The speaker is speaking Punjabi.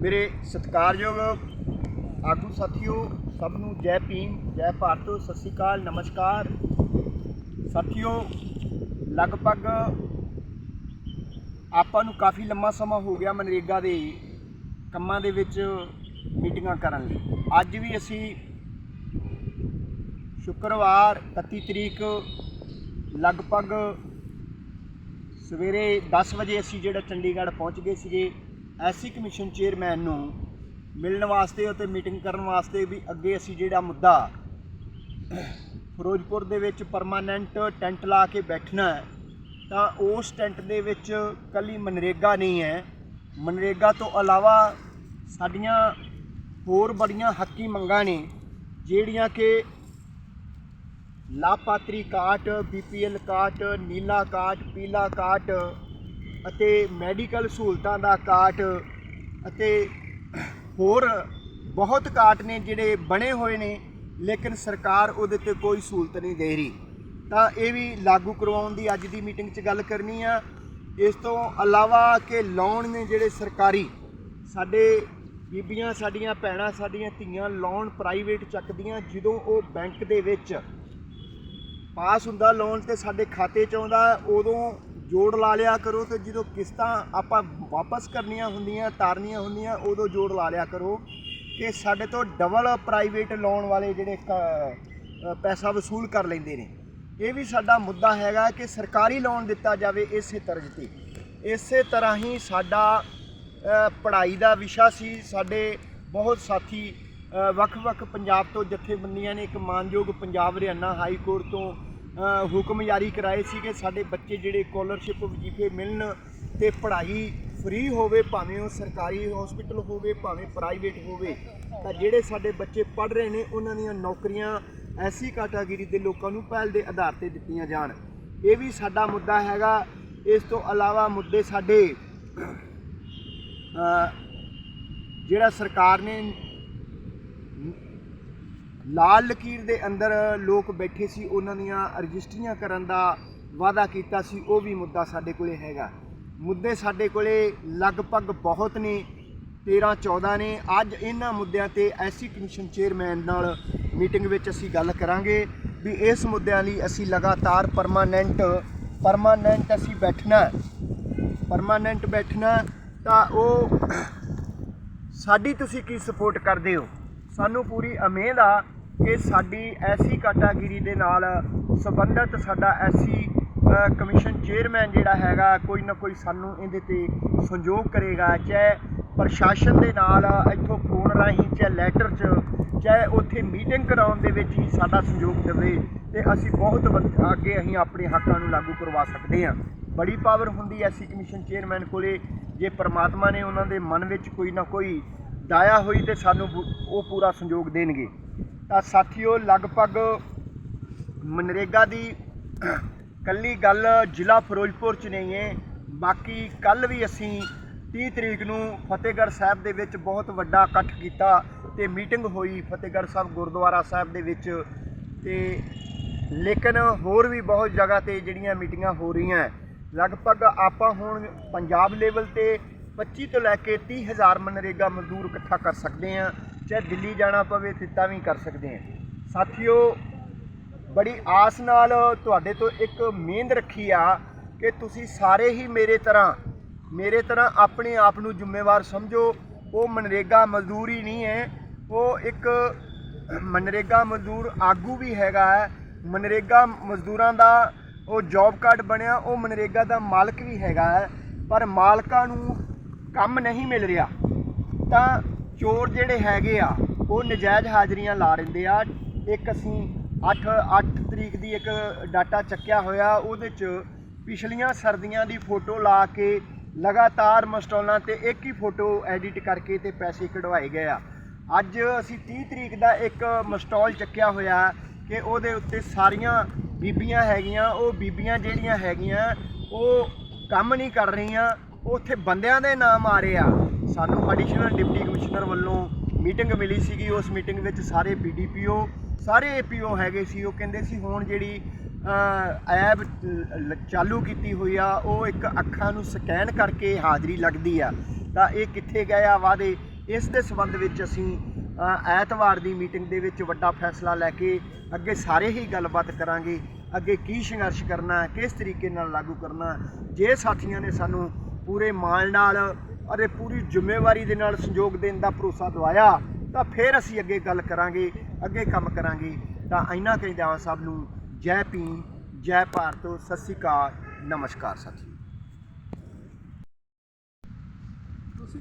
ਮੇਰੇ ਸਤਿਕਾਰਯੋਗ ਆਗੂ ਸਾਥੀਓ, ਸਭ ਨੂੰ ਜੈ ਭੀਮ, ਜੈ ਭਾਰਤ, ਸਤਿ ਸ਼੍ਰੀ ਅਕਾਲ, ਨਮਸਕਾਰ। ਸਾਥੀਓ, ਲਗਭਗ ਆਪਾਂ ਨੂੰ ਕਾਫੀ ਲੰਮਾ ਸਮਾਂ ਹੋ ਗਿਆ ਮਨਰੇਗਾ ਦੇ ਕੰਮਾਂ ਦੇ ਵਿੱਚ ਮੀਟਿੰਗਾਂ ਕਰਨ ਲਈ। ਅੱਜ ਵੀ ਅਸੀਂ ਸ਼ੁੱਕਰਵਾਰ 31 ਤਰੀਕ ਲਗਭਗ ਸਵੇਰੇ 10 ਵਜੇ ਅਸੀਂ ਜਿਹੜਾ ਚੰਡੀਗੜ੍ਹ ਪਹੁੰਚ ਗਏ ਸੀਗੇ ਐਸੀ ਕਮਿਸ਼ਨ ਚੇਅਰਮੈਨ ਨੂੰ ਮਿਲਣ ਵਾਸਤੇ ਅਤੇ ਮੀਟਿੰਗ ਕਰਨ ਵਾਸਤੇ ਵੀ ਅੱਗੇ ਅਸੀਂ ਜਿਹੜਾ ਮੁੱਦਾ ਫਿਰੋਜ਼ਪੁਰ ਦੇ ਵਿੱਚ ਪਰਮਾਨੈਂਟ ਟੈਂਟ ਲਾ ਕੇ ਬੈਠਣਾ ਹੈ, ਤਾਂ ਉਸ ਟੈਂਟ ਦੇ ਵਿੱਚ ਕੱਲੀ ਮਨਰੇਗਾ ਨਹੀਂ ਹੈ। ਮਨਰੇਗਾ ਤੋਂ ਇਲਾਵਾ ਸਾਡੀਆਂ ਹੋਰ ਬੜੀਆਂ ਹੱਕੀ ਮੰਗਾਂ ਨੇ, ਜਿਹੜੀਆਂ ਕਿ ਲਾਭਪਾਤਰੀ ਕਾਰਡ, ਬੀਪੀਐਲ ਕਾਰਡ, ਨੀਲਾ ਕਾਰਡ, ਪੀਲਾ ਕਾਰਡ ਅਤੇ ਮੈਡੀਕਲ ਸਹੂਲਤਾਂ ਦਾ ਕਾਰਡ ਅਤੇ ਹੋਰ ਬਹੁਤ ਕਾਰਡ ਨੇ ਜਿਹੜੇ ਬਣੇ ਹੋਏ ਨੇ, ਲੇਕਿਨ ਸਰਕਾਰ ਉਹਦੇ ਤੇ ਕੋਈ ਸਹੂਲਤ ਨਹੀਂ ਦੇ ਰਹੀ। ਤਾਂ ਇਹ ਵੀ ਲਾਗੂ ਕਰਵਾਉਣ ਦੀ ਅੱਜ ਦੀ ਮੀਟਿੰਗ 'ਚ ਗੱਲ ਕਰਨੀ ਆ। ਇਸ ਤੋਂ ਇਲਾਵਾ ਕਿ ਲੋਨ ਨੇ ਜਿਹੜੇ ਸਰਕਾਰੀ, ਸਾਡੇ ਬੀਬੀਆਂ, ਸਾਡੀਆਂ ਭੈਣਾਂ, ਸਾਡੀਆਂ ਧੀਆਂ ਲੋਨ ਪ੍ਰਾਈਵੇਟ ਚੱਕਦੀਆਂ, ਜਦੋਂ ਉਹ ਬੈਂਕ ਦੇ ਵਿੱਚ ਪਾਸ ਹੁੰਦਾ ਲੋਨ ਤੇ ਸਾਡੇ ਖਾਤੇ 'ਚ ਆਉਂਦਾ, ਉਦੋਂ ਜੋੜ ਲਾ ਲਿਆ ਕਰੋ ਤੇ ਜਦੋਂ ਕਿਸ਼ਤਾਂ ਆਪਾਂ ਵਾਪਸ ਕਰਨੀਆਂ ਹੁੰਦੀਆਂ, ਤਾਰਨੀਆਂ ਹੁੰਦੀਆਂ, ਉਦੋਂ ਜੋੜ ਲਾ ਲਿਆ ਕਰੋ। ਕਿ ਸਾਡੇ ਤੋਂ ਡਬਲ ਪ੍ਰਾਈਵੇਟ ਲੋਨ ਵਾਲੇ ਜਿਹੜੇ ਕ- ਪੈਸਾ ਵਸੂਲ ਕਰ ਲੈਂਦੇ ਨੇ। ਇਹ ਵੀ ਸਾਡਾ ਮੁੱਦਾ ਹੈਗਾ ਕਿ ਸਰਕਾਰੀ ਲੋਨ ਦਿੱਤਾ ਜਾਵੇ ਇਸੇ ਤਰਜ਼ ਤੇ। ਇਸੇ ਤਰ੍ਹਾਂ ਹੀ ਸਾਡਾ ਪੜ੍ਹਾਈ ਦਾ ਵਿਸ਼ਾ ਸੀ। ਸਾਡੇ ਬਹੁਤ ਸਾਥੀ ਵੱਖ-ਵੱਖ ਪੰਜਾਬ ਤੋਂ ਜਥੇਬੰਦੀਆਂ ਨੇ ਇੱਕ ਮਾਨਯੋਗ ਪੰਜਾਬ ਹਰਿਆਣਾ ਹਾਈ ਕੋਰਟ ਤੋਂ ਹੁਕਮ ਜਾਰੀ ਕਰਾਏ ਸੀ ਕਿ ਸਾਡੇ ਬੱਚੇ ਜਿਹੜੇ ਸਕਾਲਰਸ਼ਿਪ ਵਜੀਫੇ ਮਿਲਣ ਤੇ ਪੜ੍ਹਾਈ ਫ੍ਰੀ ਹੋਵੇ, ਭਾਵੇਂ ਉਹ ਸਰਕਾਰੀ ਹਸਪੀਟਲ ਹੋਵੇ, ਭਾਵੇਂ ਪ੍ਰਾਈਵੇਟ ਹੋਵੇ, ਤਾਂ ਜਿਹੜੇ ਸਾਡੇ ਬੱਚੇ ਪੜ੍ਹ ਰਹੇ ਨੇ, ਉਹਨਾਂ ਦੀਆਂ ਨੌਕਰੀਆਂ ਐਸੀ ਕੈਟਾਗਰੀ ਦੇ ਲੋਕਾਂ ਨੂੰ ਪਹਿਲ ਦੇ ਆਧਾਰ ਤੇ ਦਿੱਤੀਆਂ ਜਾਣ। ਇਹ ਵੀ ਸਾਡਾ ਮੁੱਦਾ ਹੈਗਾ। ਇਸ ਤੋਂ ਇਲਾਵਾ ਮੁੱਦੇ ਸਾਡੇ ਜਿਹੜਾ ਸਰਕਾਰ ਨੇ ਲਾਲ ਲਕੀਰ ਦੇ ਅੰਦਰ ਲੋਕ ਬੈਠੇ ਸੀ, ਉਹਨਾਂ ਦੀਆਂ ਰਜਿਸਟਰੀਆਂ ਕਰਨ ਦਾ ਵਾਅਦਾ ਕੀਤਾ ਸੀ, ਉਹ ਵੀ ਮੁੱਦਾ ਸਾਡੇ ਕੋਲੇ ਹੈਗਾ। ਮੁੱਦੇ ਸਾਡੇ ਕੋਲੇ ਲਗਭਗ ਬਹੁਤ ਨੇ 13 14 ਨੇ। ਅੱਜ ਇਹਨਾਂ ਮੁੱਦਿਆਂ ਤੇ ਐਸਸੀ ਕਮਿਸ਼ਨ ਚੇਅਰਮੈਨ ਨਾਲ ਮੀਟਿੰਗ ਵਿੱਚ ਅਸੀਂ ਗੱਲ ਕਰਾਂਗੇ ਵੀ ਇਸ ਮੁੱਦਿਆਂ ਲਈ ਅਸੀਂ ਲਗਾਤਾਰ ਪਰਮਾਨੈਂਟ ਪਰਮਾਨੈਂਟ ਅਸੀਂ ਬੈਠਣਾ ਪਰਮਾਨੈਂਟ ਬੈਠਣਾ ਤਾਂ ਉਹ, ਸਾਡੀ ਤੁਸੀਂ ਕੀ ਸਪੋਰਟ ਕਰਦੇ ਹੋ? ਸਾਨੂੰ ਪੂਰੀ ਉਮੀਦ ਆ ਕਿ ਸਾਡੀ ਐਸੀ ਕੈਟਾਗਰੀ ਦੇ ਨਾਲ ਸੰਬੰਧਿਤ ਸਾਡਾ ਐਸੀ ਕਮਿਸ਼ਨ ਚੇਅਰਮੈਨ ਜਿਹੜਾ ਹੈਗਾ ਕੋਈ ਨਾ ਕੋਈ ਸਾਨੂੰ ਇਹਦੇ ਤੇ ਸੰਯੋਗ ਕਰੇਗਾ, ਚਾਹੇ ਪ੍ਰਸ਼ਾਸਨ ਦੇ ਨਾਲ ਇੱਥੋਂ ਫੋਨ ਰਾਹੀਂ, ਚਾਹੇ ਲੈਟਰ 'ਚ, ਚਾਹੇ ਉੱਥੇ ਮੀਟਿੰਗ ਕਰਾਉਣ ਦੇ ਵਿੱਚ ਹੀ ਸਾਡਾ ਸੰਯੋਗ ਦੇਵੇ ਤੇ ਅਸੀਂ ਬਹੁਤ ਵੱਧ- ਅੱਗੇ ਅਸੀਂ ਆਪਣੇ ਹੱਕਾਂ ਨੂੰ ਲਾਗੂ ਕਰਵਾ ਸਕਦੇ ਹਾਂ। ਬੜੀ ਪਾਵਰ ਹੁੰਦੀ ਐਸੀ ਕਮਿਸ਼ਨ ਚੇਅਰਮੈਨ ਕੋਲੇ, ਜੇ ਪਰਮਾਤਮਾ ਨੇ ਉਹਨਾਂ ਦੇ ਮਨ ਵਿੱਚ ਕੋਈ ਨਾ ਕੋਈ ਦਾਇਆ ਹੋਈ ਤੇ ਸਾਨੂੰ ਬੁ- ਉਹ ਪੂਰਾ ਸੰਯੋਗ ਦੇਣਗੇ। ਤਾਂ ਸਾਥੀਓ, ਲਗਭਗ ਮਨਰੇਗਾ ਦੀ ਕੱਲੀ ਗੱਲ ਜ਼ਿਲ੍ਹਾ ਫਿਰੋਜ਼ਪੁਰ ਚ ਨਹੀਂ ਹੈ। ਬਾਕੀ ਕੱਲ ਵੀ ਅਸੀਂ 30 ਤਰੀਕ ਨੂੰ ਫਤਿਹਗੜ੍ਹ ਸਾਹਿਬ ਦੇ ਵਿੱਚ ਬਹੁਤ ਵੱਡਾ ਇਕੱਠ ਕੀਤਾ ਤੇ ਮੀਟਿੰਗ ਹੋਈ ਫਤਿਹਗੜ੍ਹ ਸਾਹਿਬ ਗੁਰਦੁਆਰਾ ਸਾਹਿਬ ਦੇ ਵਿੱਚ। ਤੇ ਲੇਕਿਨ ਹੋਰ ਵੀ ਬਹੁਤ ਜਗ੍ਹਾ ਤੇ ਜਿਹੜੀਆਂ ਮੀਟਿੰਗਾਂ ਹੋ ਰਹੀਆਂ। ਲਗਭਗ ਆਪਾਂ ਹੁਣ ਪੰਜਾਬ ਲੈਵਲ ਤੇ 25 ਤੋਂ ਲੈ ਕੇ 30 ਹਜ਼ਾਰ ਮਨਰੇਗਾ ਮਜ਼ਦੂਰ ਇਕੱਠਾ ਕਰ ਸਕਦੇ ਹਾਂ, ਚਾਹੇ ਦਿੱਲੀ ਜਾਣਾ ਪਵੇ ਤੇ ਤਾਂ ਵੀ ਕਰ ਸਕਦੇ ਹਾਂ। ਸਾਥੀਓ, ਬੜੀ ਆਸ ਨਾਲ ਤੁਹਾਡੇ ਤੋਂ ਇੱਕ ਮਿਹਨਤ ਰੱਖੀ ਆ ਕਿ ਤੁਸੀਂ ਸਾਰੇ ਹੀ ਮੇਰੇ ਤਰ੍ਹਾਂ ਮੇਰੇ ਤਰ੍ਹਾਂ ਆਪਣੇ ਆਪ ਨੂੰ ਜ਼ਿੰਮੇਵਾਰ ਸਮਝੋ। ਉਹ ਮਨਰੇਗਾ ਮਜ਼ਦੂਰ ਹੀ ਨਹੀਂ ਹੈ, ਉਹ ਇੱਕ ਮਨਰੇਗਾ ਮਜ਼ਦੂਰ ਆਗੂ ਵੀ ਹੈਗਾ ਹੈ। ਮਨਰੇਗਾ ਮਜ਼ਦੂਰਾਂ ਦਾ ਉਹ ਜੌਬ ਕਾਰਡ ਬਣਿਆ, ਉਹ ਮਨਰੇਗਾ ਦਾ ਮਾਲਕ ਵੀ ਹੈਗਾ ਹੈ। ਪਰ ਮਾਲਕਾਂ ਨੂੰ ਕੰਮ ਨਹੀਂ ਮਿਲ ਰਿਹਾ, ਤਾਂ ਚੋਰ ਜਿਹੜੇ ਹੈਗੇ ਆ, ਉਹ ਨਜਾਇਜ਼ ਹਾਜ਼ਰੀਆਂ ਲਾ ਰਹਿੰਦੇ ਆ। ਇੱਕ ਅਸੀਂ 8 8 ਤਰੀਕ ਦੀ ਇੱਕ ਡਾਟਾ ਚੱਕਿਆ ਹੋਇਆ, ਉਹਦੇ ਚ ਪਿਛਲੀਆਂ ਸਰਦੀਆਂ ਦੀ ਫੋਟੋ ਲਾ ਕੇ ਲਗਾਤਾਰ ਮਸਟਾਲਾਂ ਤੇ ਇੱਕ ਹੀ ਫੋਟੋ ਐਡਿਟ ਕਰਕੇ ਤੇ ਪੈਸੇ ਕਢਵਾਏ ਗਏ ਆ। ਅੱਜ ਅਸੀਂ 30 ਤਰੀਕ ਦਾ ਇੱਕ ਮਸਟਾਲ ਚੱਕਿਆ ਹੋਇਆ ਕਿ ਉਹਦੇ ਉੱਤੇ ਸਾਰੀਆਂ ਬੀਬੀਆਂ ਹੈਗੀਆਂ, ਉਹ ਬੀਬੀਆਂ ਜਿਹੜੀਆਂ ਹੈਗੀਆਂ, ਉਹ ਕੰਮ ਨਹੀਂ ਕਰ ਰਹੀਆਂ। ਉੱਥੇ ਬੰਦਿਆਂ ਦੇ ਨਾਮ ਆ ਰਹੇ ਆ। ਸਾਨੂੰ ਐਡੀਸ਼ਨਲ ਡਿਪਟੀ ਕਮਿਸ਼ਨਰ ਵੱਲੋਂ ਮੀਟਿੰਗ ਮਿਲੀ ਸੀਗੀ। ਉਸ ਮੀਟਿੰਗ ਵਿੱਚ ਸਾਰੇ ਬੀਡੀਪੀਓ ਸਾਰੇ ਏਪੀਓ ਹੈਗੇ ਸੀ। ਉਹ ਕਹਿੰਦੇ ਸੀ, ਹੁਣ ਜਿਹੜੀ ਐਪ ਚਾਲੂ ਕੀਤੀ ਹੋਈ ਆ, ਉਹ ਇੱਕ ਅੱਖਾਂ ਨੂੰ ਸਕੈਨ ਕਰਕੇ ਹਾਜ਼ਰੀ ਲੱਗਦੀ ਆ। ਤਾਂ ਇਹ ਕਿੱਥੇ ਗਏ ਆ ਵਾਅਦੇ? ਇਸ ਦੇ ਸੰਬੰਧ ਵਿੱਚ ਅਸੀਂ ਐਤਵਾਰ ਦੀ ਮੀਟਿੰਗ ਦੇ ਵਿੱਚ ਵੱਡਾ ਫੈਸਲਾ ਲੈ ਕੇ ਅੱਗੇ ਸਾਰੇ ਹੀ ਗੱਲਬਾਤ ਕਰਾਂਗੇ। ਅੱਗੇ ਕੀ ਸੰਘਰਸ਼ ਕਰਨਾ, ਕਿਸ ਤਰੀਕੇ ਨਾਲ ਲਾਗੂ ਕਰਨਾ? ਜੇ ਸਾਥੀਆਂ ਨੇ ਸਾਨੂੰ ਪੂਰੇ ਮਾਣ ਨਾਲ ਅਤੇ ਪੂਰੀ ਜ਼ਿੰਮੇਵਾਰੀ ਦੇ ਨਾਲ ਸੰਯੋਗ ਦੇਣ ਦਾ ਭਰੋਸਾ ਦਵਾਇਆ, ਤਾਂ ਫਿਰ ਅਸੀਂ ਅੱਗੇ ਗੱਲ ਕਰਾਂਗੇ, ਅੱਗੇ ਕੰਮ ਕਰਾਂਗੇ। ਤਾਂ ਇਹਨਾਂ ਕਹਿੰਦਾ ਸਭ ਨੂੰ, ਜੈ ਭੀਮ, ਜੈ ਭਾਰਤ, ਸਤਿ ਸ਼੍ਰੀ ਅਕਾਲ, ਨਮਸਕਾਰ ਸਾਥੀ। ਤੁਸੀਂ